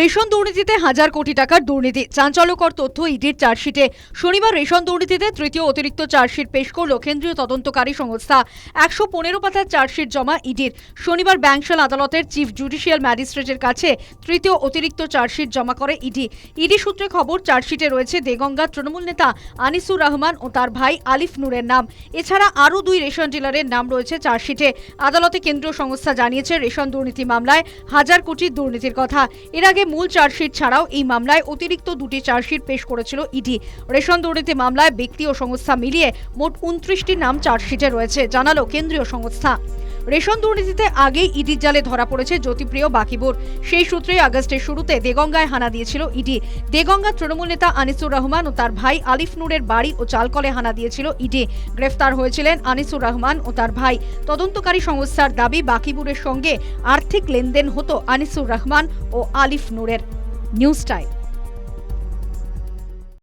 Ration দুর্নীতিতে হাজার কোটি টাকার দুর্নীতি। চাঞ্চল্যকর তথ্য ইডির চার্জশিটে। শনিবার রেশন দুর্নীতিতে তৃতীয় অতিরিক্ত চার্জশিট পেশ করল কেন্দ্রীয় তদন্তকারী সংস্থা। একশো পনেরো পাতার চার্জশিট জমা ইডির। শনিবার ব্যাংশাল আদালতের চিফ জুডিশিয়াল ম্যাজিস্ট্রেটের কাছে তৃতীয় অতিরিক্ত চার্জশিট জমা করে ইডি। ইডি সূত্রে খবর, চার্জশিটে রয়েছে দেগঙ্গা তৃণমূল নেতা আনিসুর রহমান ও তার ভাই আলিফ নূরের নাম। এছাড়া আরও দুই রেশন ডিলারের নাম রয়েছে চার্জশিটে। আদালতে কেন্দ্রীয় সংস্থা জানিয়েছে, রেশন দুর্নীতি মামলায় হাজার কোটির দুর্নীতির কথা। এর আগে মূল চার্জশিট ছাড়াও এই মামলায় অতিরিক্ত দুটি চার্জশিট পেশ করেছিল ইডি। রেশন দুর্নীতি মামলায় ব্যক্তি ও সংস্থা মিলিয়ে মোট উনত্রিশটি নাম চার্জশিটে রয়েছে, জানালো কেন্দ্রীয় সংস্থা। রেশন দুর্নীতিতে আগেই ইডির জালে ধরা পড়েছে জ্যোতিপ্রিয় বাকিবুর। সেই সূত্রেই আগস্টের শুরুতে দেগঙ্গায় হানা দিয়েছিল ইডি। দেগঙ্গা তৃণমূল নেতা আনিসুর রহমান ও তার ভাই আলিফ নূরের বাড়ি ও চালকলে হানা দিয়েছিল ইডি। গ্রেফতার হয়েছিলেন আনিসুর রহমান ও তার ভাই। তদন্তকারী সংস্থার দাবি, বাকিবুরের সঙ্গে আর্থিক লেনদেন হতো আনিসুর রহমান ও আলিফ নূরের। News time.